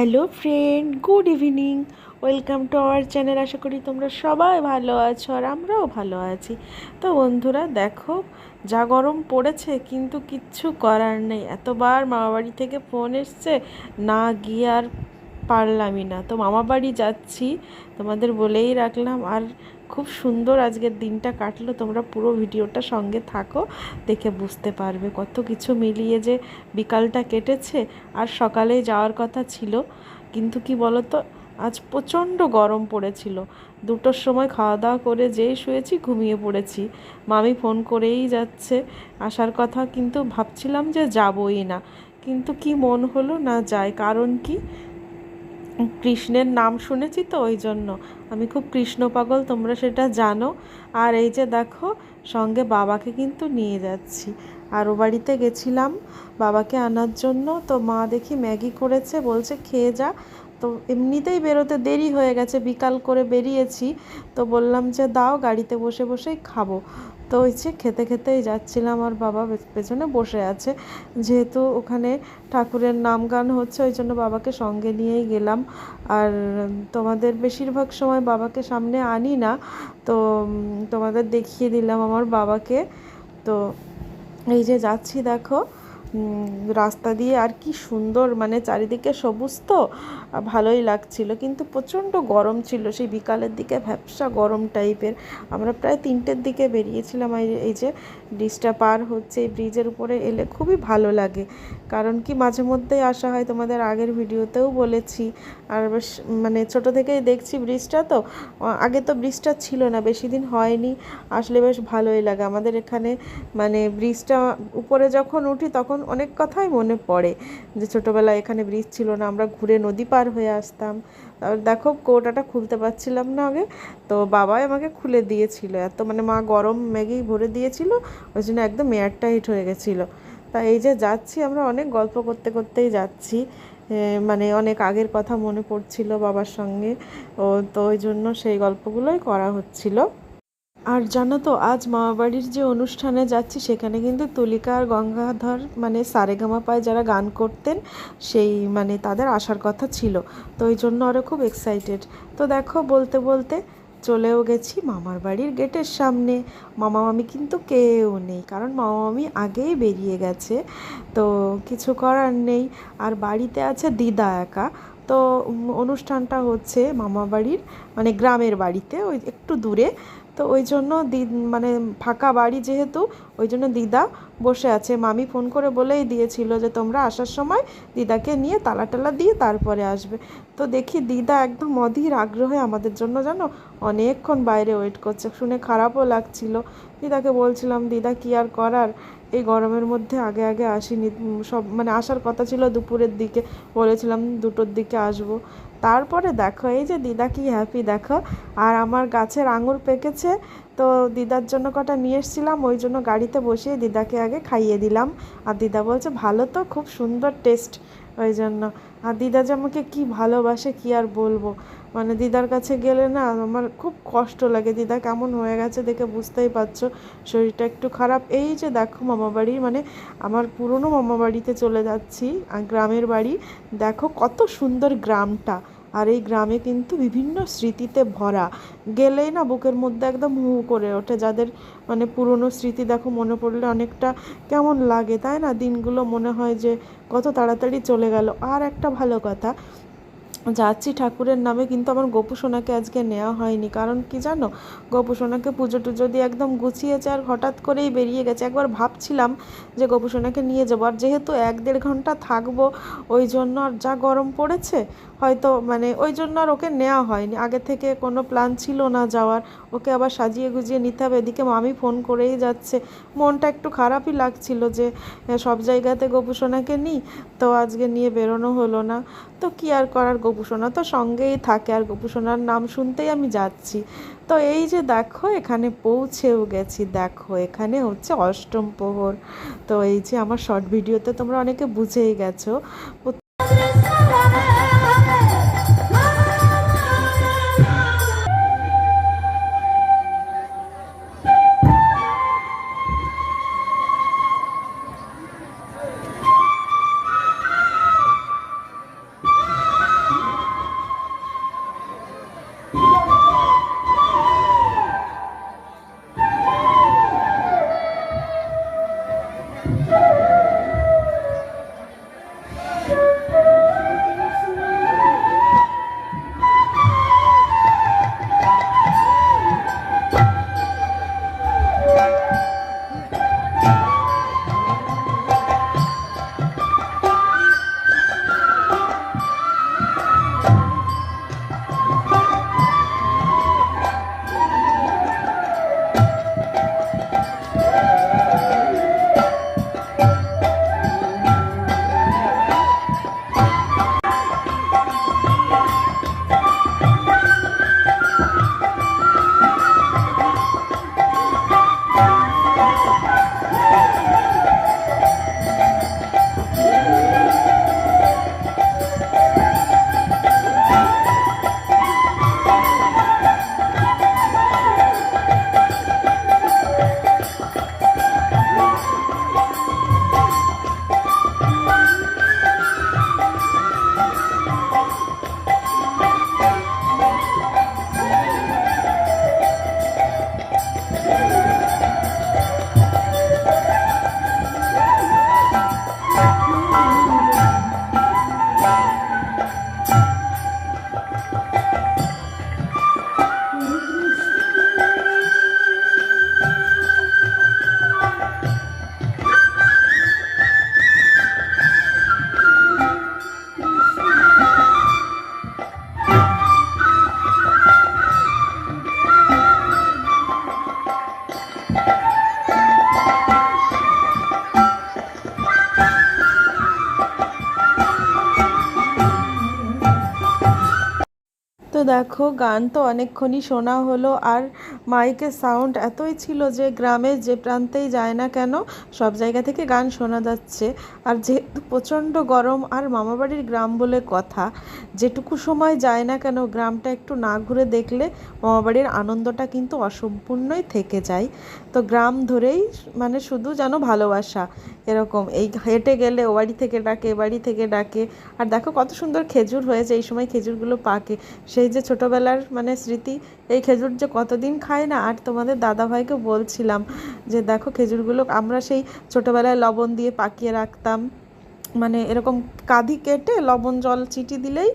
Hello friend, good evening. Welcome to our channel. আশা করি তোমরা সবাই ভালো আছো আর আমরাও ভালো আছি। তো বন্ধুরা, দেখো, যা গরম পড়েছে কিন্তু কিচ্ছু করার নেই। এতবার মামাবাড়ি থেকে ফোন এসছে, না গিয়ে আর পারলামই না। তো মামাবাড়ি যাচ্ছি, তোমাদের বলেই রাখলাম। আর খুব সুন্দর আজকের দিনটা কাটলো। তোমরা পুরো ভিডিওটা সঙ্গে থাকো, দেখে বুঝতে পারবে কত কিছু মিলিয়ে যে বিকালটা কেটেছে। আর সকালে যাওয়ার কথা ছিল, কিন্তু কি বলো তো আজ প্রচণ্ড গরম পড়েছিল। দুটোর সময় খাওয়া দাওয়া করে যেই শুয়েছি ঘুমিয়ে পড়েছি। মামি ফোন করেই যাচ্ছে, আসার কথা কিন্তু ভাবছিলাম যে যাবই না। কিন্তু কি মন হলো না যায়, কারণ কি? কৃষ্ণের নাম শুনেছি তো, ওই জন্য। আমি খুব কৃষ্ণ পাগল, তোমরা সেটা জানো। আর এই যে দেখো, সঙ্গে বাবাকে কিন্তু নিয়ে যাচ্ছি। আর ও বাড়িতে গেছিলাম, বাবাকে আনার জন্য। তো মা দেখি ম্যাগি করেছে, বলছে খেয়ে যা। তো এমনিতেই বেরোতে দেরি হয়ে গেছে, বিকাল করে বেরিয়েছি। তো বললাম যে দাও, গাড়িতে বসে বসেই খাব। তো ওই যে খেতে খেতেই যাচ্ছিলাম, আর বাবা পেছনে বসে আছে। যেহেতু ওখানে ঠাকুরের নাম গান হচ্ছে, ওই জন্য বাবাকে সঙ্গে নিয়েই গেলাম। আর তোমাদের বেশিরভাগ সময় বাবাকে সামনে আনি না, তো তোমাদের দেখিয়ে দিলাম আমার বাবাকে। তো এই যে যাচ্ছি, দেখো। রাস্তা দিয়ে আর কি সুন্দর মানে চারিদিকে সবুজ তো ভালোই লাগছিল। কিন্তু প্রচণ্ড গরম ছিল, সেই বিকালের দিকে ভ্যাপসা গরম টাইপের। আমরা প্রায় তিনটের দিকে বেরিয়েছিলাম, এই যে ব্রিজটা পার হচ্ছে, এই ব্রিজের উপরে এলে খুবই ভালো লাগে। কারণ কি মাঝে মধ্যেই আসা হয়, তোমাদের আগের ভিডিওতেও বলেছি। আর বেশ মানে ছোট থেকেই দেখছি ব্রিজটা তো আগে তো ব্রিজটা ছিল না, বেশি দিন হয়নি। আসলে বেশ ভালোই লাগে। আমাদের এখানে মানে ব্রিজটা উপরে যখন উঠি, তখন অনেক কথাই মনে পড়ে যে ছোটোবেলায় এখানে ব্রিজ ছিল না, আমরা ঘুরে নদী পার হয়ে আসতাম। তারপর দেখো কোটাটা খুলতে পারছিলাম না আগে, তো বাবাই আমাকে খুলে দিয়েছিল। এত মানে মা গরম ম্যাগি ভরে দিয়েছিল, ওই জন্য একদম এয়ার টাইট হয়ে গেছিল। তা এই যে যাচ্ছি, আমরা অনেক গল্প করতে করতেই যাচ্ছি। মানে অনেক আগের কথা মনে পড়ছিল বাবার সঙ্গে। ও, তো ওই জন্য সেই গল্পগুলোই করা হচ্ছিল। আর জানো তো, আজ মামাবাড়ির যে অনুষ্ঠানে যাচ্ছি, সেখানে কিন্তু তুলিকা আর গঙ্গাধর মানে সারেগামা পায় যারা গান করতেন, সেই মানে তাদের আসার কথা ছিল। তো ওই জন্য আরও খুব এক্সাইটেড তো দেখো, বলতে বলতে চলেও গেছি মামার বাড়ির গেটের সামনে। মামা মামি কিন্তু কেউ নেই, কারণ মামা মামি আগেই বেরিয়ে গেছে। তো কিছু করার নেই। আর বাড়িতে আছে দিদা একা। তো অনুষ্ঠানটা হচ্ছে মামা বাড়ির মানে গ্রামের বাড়িতে, ওই একটু দূরে। তো ওই জন্য দি মানে ফাঁকা বাড়ি যেহেতু, ওই জন্য দিদা বসে আছে। মামি ফোন করে বলেই দিয়েছিল যে, তোমরা আসার সময় দিদাকে নিয়ে তালা টালা দিয়ে তারপরে আসবে। তো দেখি দিদা একদম অধীর আগ্রহে আমাদের জন্য জানো অনেকক্ষণ বাইরে ওয়েট করছে। শুনে খারাপও লাগছিল। দিদাকে বলছিলাম, দিদা, কি আর করার? এই গরমের মধ্যে আগে আগে আসিনি। সব মানে আসার কথা ছিল দুপুরের দিকে। বলেছিলাম, দুটোর দিকে আসব। তারপরে দেখো, এই যে দিদা কি হ্যাপি দেখো। আর আমার গাছের আঙুর পেকেছে, তো দিদার জন্য কটা নিয়ে এসেছিলাম, ওই জন্য গাড়িতে বসিয়ে দিদাকে আগে খাইয়ে দিলাম। আর দিদা বলছে, ভালো তো, খুব সুন্দর টেস্ট ওই জন্য। আর দিদা যে আমাকে কী ভালোবাসে, কী আর বলব? মানে দিদার কাছে গেলে না আমার খুব কষ্ট লাগে। দিদা কেমন হয়ে গেছে দেখে বুঝতেই পারছ। শরীরটা একটু খারাপ। এই যে দেখো মামাবাড়ি মানে আমার পুরনো মামাবাড়িতে চলে যাচ্ছি গ্রামের বাড়ি। দেখো কত সুন্দর গ্রামটা। আর এই গ্রামে কিন্তু বিভিন্ন স্মৃতিতে ভরা। গেলেই না বুকের মধ্যে একদম হু করে ওঠে। যাদের মানে পুরনো স্মৃতি দেখো মনে পড়লে অনেকটা কেমন লাগে, তাই না? দিনগুলো মনে হয় যে কত তাড়াতাড়ি চলে গেল। আর একটা ভালো কথা যাচ্ছি ঠাকুরের নামে, কিন্তু আমার গোপু সোনাকে আজকে নেওয়া হয়নি। কারণ কি জানো? গোপু সোনাকে পুজো টুজো দিয়ে একদম গুছিয়েছে আর হঠাৎ করেই বেরিয়ে গেছে। একবার ভাবছিলাম যে গোপু সোনাকে নিয়ে যাব। আর যেহেতু এক দেড় ঘণ্টা থাকব, ওই জন্য আর যা গরম পড়েছে হয়তো মানে ওই জন্য আর ওকে নেওয়া হয়নি। আগে থেকে কোনো প্ল্যান ছিল না যাওয়ার। ওকে আবার সাজিয়ে গুজিয়ে নিতে হবে। এদিকে মামি ফোন করেই যাচ্ছে। মনটা একটু খারাপই লাগছিল যে সব জায়গাতে গোপুসোনাকে নিই? তো আজকে নিয়ে বেরোনো হলো না। তো কি আর করার? গোপুসোনা তো সঙ্গেই থাকে। আর গোপুসোনার নাম শুনতেই আমি যাচ্ছি। তো এই যে দেখো, এখানে পৌঁছেও গেছি। দেখো, এখানে হচ্ছে অষ্টম প্রহর। তো এই যে আমার শর্ট ভিডিওতে তোমরা অনেকে বুঝেই গেছো। তো দেখো গান তো অনেকক্ষণই শোনা হলো আর মাইকের সাউন্ড এতই ছিল যে গ্রামের যে প্রান্তেই যায় না কেন, সব জায়গা থেকে গান শোনা যাচ্ছে। আর যেহেতু প্রচণ্ড গরম, আর মামাবাড়ির গ্রাম বলে কথা, যেটুকু সময় যায় না কেন গ্রামটা একটু না ঘুরে দেখলে মামাবাড়ির আনন্দটা কিন্তু অসম্পূর্ণই থেকে যায়। তো গ্রাম ধরেই মানে শুধু যেন ভালোবাসা, এরকম। এই হেঁটে গেলে ও বাড়ি থেকে ডাকে বাড়ি থেকে ডাকে। আর দেখো কত সুন্দর খেজুর হয়েছে, এই সময় খেজুরগুলো পাকে। সেই যে ছোটোবেলার মানে স্মৃতি, এই খেজুর যে কতদিন খাই না। আর তোমাদের দাদাভাইকে বলছিলাম যে, দেখো খেজুরগুলো আমরা সেই ছোটোবেলায় লবণ দিয়ে পাকিয়ে রাখতাম। মানে এরকম কাঁধি কেটে লবণ জল চিটি দিলেই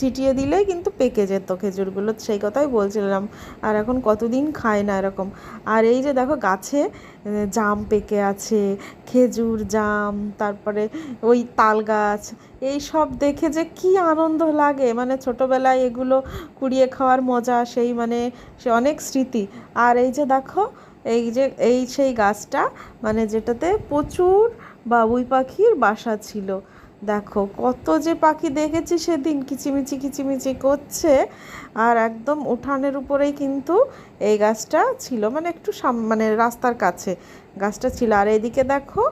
চিটিয়ে দিলেই কিন্তু পেকে যেত খেজুরগুলো, সেই কথাই বলছিলাম। আর এখন কতদিন খায় না এরকম। আর এই যে দেখো গাছে জাম পেকে আছে, খেজুর জাম, তারপরে ওই তাল গাছ, এই সব দেখে যে কি আনন্দ লাগে। মানে ছোটোবেলায় এগুলো কুড়িয়ে খাওয়ার মজা, সেই মানে সে অনেক স্মৃতি। আর এই যে দেখো, এই যে, এই সেই গাছটা মানে যেটাতে প্রচুর বাবুই পাখির বাসা ছিল। দেখো, কত যে পাখি দেখেছি সেদিন, কিচিমিচি কিচিমিচি করছে, আর একদম উঠানের উপরেই কিন্তু এই গাছটা ছিল। মানে একটু সাম মানে রাস্তার কাছে গাছটা ছিল। আর এদিকে দেখো,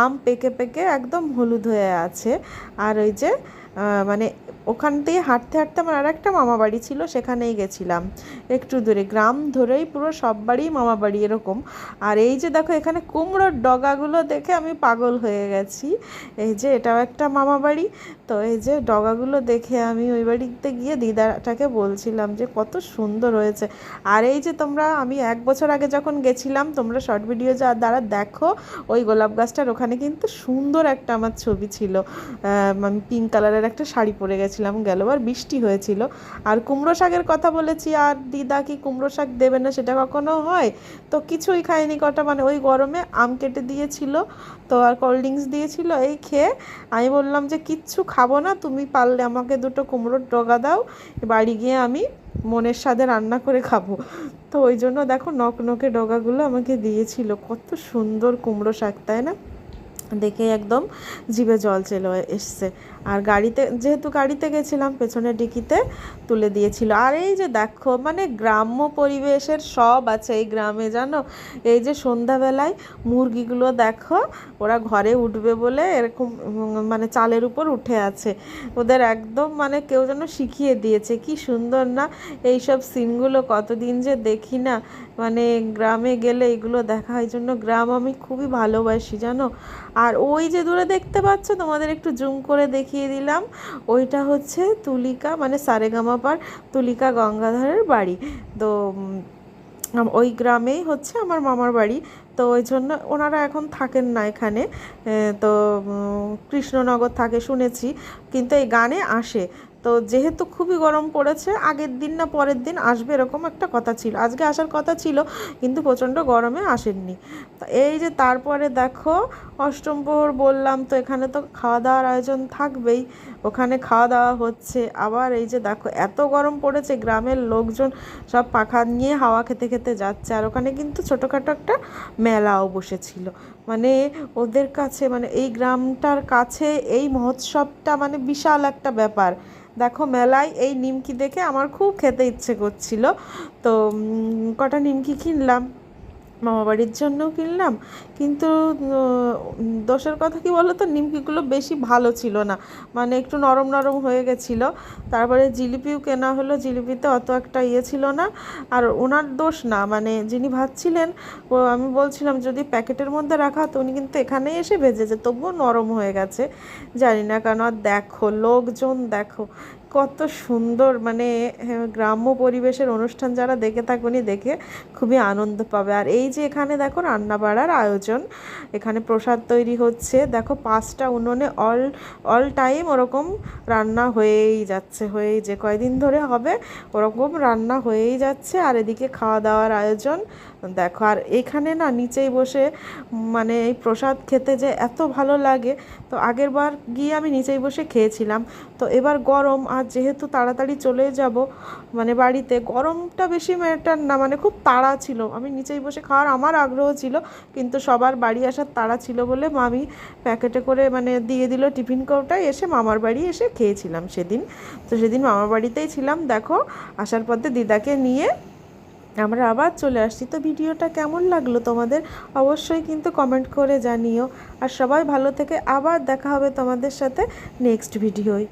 আম পেকে পেকে একদম হলুদ হয়ে আছে। আর ওই যে মানে ওখান থেকে হাঁটতে হাঁটতে আমার আর একটা মামা বাড়ি ছিল, সেখানেই গেছিলাম। একটু দূরে, গ্রাম ধরেই পুরো সব বাড়ি মামা বাড়ি এরকম। আর এই যে দেখো, এখানে কুমড়োর ডগাগুলো দেখে আমি পাগল হয়ে গেছি। এই যে এটাও একটা মামা বাড়ি। তো এই যে ডগাগুলো দেখে আমি ওই বাড়িতে গিয়ে দিদাটাকে বলছিলাম যে, কত সুন্দর হয়েছে। আর এই যে তোমরা, আমি এক বছর আগে যখন গেছিলাম, তোমরা শর্ট ভিডিও যা দ্বারা দেখো, ওই গোলাপ গাছটার ওখানে কিন্তু সুন্দর একটা আমার ছবি ছিল। আমি পিঙ্ক কালারের একটা শাড়ি পরে গেছিলাম গেলবার বৃষ্টি হয়েছিল। আর কুমড়ো শাকের কথা বলেছি, আর দিদা কি কুমড়ো শাক দেবে না সেটা কখনো হয়? তো কিছুই খায়নি কটা মানে ওই গরমে আম কেটে দিয়েছিল, তো আর কোল্ড ড্রিঙ্কস দিয়েছিল এই খেয়ে। আমি বললাম যে, কিচ্ছু খাব না, তুমি পারলে আমাকে দুটো কুমড়োর ডগা দাও, বাড়ি গিয়ে আমি মনের স্বাদে রান্না করে খাব। তো ওই জন্য দেখো নখ নখে ডগাগুলো আমাকে দিয়েছিল, কত সুন্দর কুমড়ো শাক, তাই না? দেখে একদম জিভে জল চলে এসছে। আর গাড়িতে, যেহেতু গাড়িতে গেছিলাম, পেছনের ডিকিতে তুলে দিয়েছিল। আর এই যে দেখো মানে গ্রাম্য পরিবেশের সব আছে এই গ্রামে, জানো? এই যে সন্ধ্যাবেলায় মুরগিগুলো দেখো, ওরা ঘরে উঠবে বলে এরকম মানে চালের উপর উঠে আছে। ওদের একদম মানে কেউ যেন শিখিয়ে দিয়েছে, কি সুন্দর না? এই সব সিনগুলো কতদিন যে দেখি না? মানে গ্রামে গেলে এগুলো দেখা হয় জন্য গ্রাম আমি খুবই ভালোবাসি, জানো? আর ওই যে দূরে দেখতে পাচ্ছ, তোমাদের একটু জুম করে দেখিয়ে দিলাম। ওইটা হচ্ছে তুলিকা মানে সারেগামাপার তুলিকা গঙ্গাধরের বাড়ি। তো ওই গ্রামেই হচ্ছে আমার মামার বাড়ি। তো ওই জন্য ওনারা এখন থাকেন না এখানে। তো কৃষ্ণনগর থাকে শুনেছি। কিন্তু এই গানে আসে। তো যেহেতু খুবই গরম পড়েছে, আগের দিন না পরের দিন আসবে এরকম একটা কথা ছিল। আজকে আসার কথা ছিল, কিন্তু প্রচণ্ড গরমে আসেননি। এই যে তারপরে দেখো অষ্টম প্রহর বললাম তো এখানে তো খাওয়া দাওয়ার আয়োজন থাকবেই। ওখানে খাওয়া দাওয়া হচ্ছে। আবার এই যে দেখো, এত গরম পড়েছে, গ্রামের লোকজন সব পাখা নিয়ে হাওয়া খেতে খেতে যাচ্ছে। আর ওখানে কিন্তু ছোটোখাটো একটা মেলাও বসেছিল। মানে ওদের কাছে মানে এই গ্রামটার কাছে এই মহোৎসবটা মানে বিশাল একটা ব্যাপার। দেখো মেলায় এই নিমকি দেখে আমার খুব খেতে ইচ্ছে করছিল। তো কটা নিমকি কিনলাম। মামাবাড়ির জন্যও কিনলাম। কিন্তু দোষের কথা কি বলো তো নিমকিগুলো বেশি ভালো ছিল না। মানে একটু নরম নরম হয়ে গেছিল। তারপরে জিলিপিও কেনা হলো। জিলিপিতে অত একটা ইয়ে ছিল না। আর ওনার দোষ না। মানে যিনি ভাবছিলেন ও আমি বলছিলাম, যদি প্যাকেটের মধ্যে রাখা তো উনি কিন্তু এখানেই এসে ভেজেছে তবুও নরম হয়ে গেছে। জানি না কেন, আর দেখো, লোকজন দেখো। কত সুন্দর মানে হ্যাঁ, গ্রাম্য পরিবেশের অনুষ্ঠান যারা দেখে থাকুনি দেখে খুবই আনন্দ পাবে। আর এই যে এখানে দেখো রান্না বাড়ার আয়োজন এখানে প্রসাদ তৈরি হচ্ছে। দেখো পাঁচটা উনুনে অল অল টাইম ওরকম রান্না হয়েই যাচ্ছে হয়েই যে কয়দিন ধরে হবে ওরকম রান্না হয়েই যাচ্ছে। আর এদিকে খাওয়া দাওয়ার আয়োজন দেখো, আর এখানে না নিচেই বসে মানে এই প্রসাদ খেতে যে এত ভালো লাগে, তো আগের বার গিয়ে আমি নিচেই বসে খেয়েছিলাম। তো এবার গরম, আর যেহেতু তাড়াতাড়ি চলে যাব মানে বাড়িতে, গরমটা বেশি ম্যাটার না মানে খুব তাড়া ছিল। আমি নিচেই বসে খাওয়ার আমার আগ্রহ ছিল, কিন্তু সবার বাড়ি আসার তাড়া ছিল বলে মামি প্যাকেটে করে মানে দিয়ে দিল টিফিন কৌটায়, এসে মামার বাড়ি এসে খেয়েছিলাম সেদিন। তো সেদিন মামার বাড়িতেই ছিলাম, দেখো, আসার পথে দিদাকে নিয়ে আমরা আবার চলে আসছি। তো ভিডিওটা কেমন লাগল তোমাদের? অবশ্যই কিন্তু কমেন্ট করে জানিও। আর সবাই ভালো থেকে আবার দেখা হবে তোমাদের সাথে নেক্সট ভিডিওয়।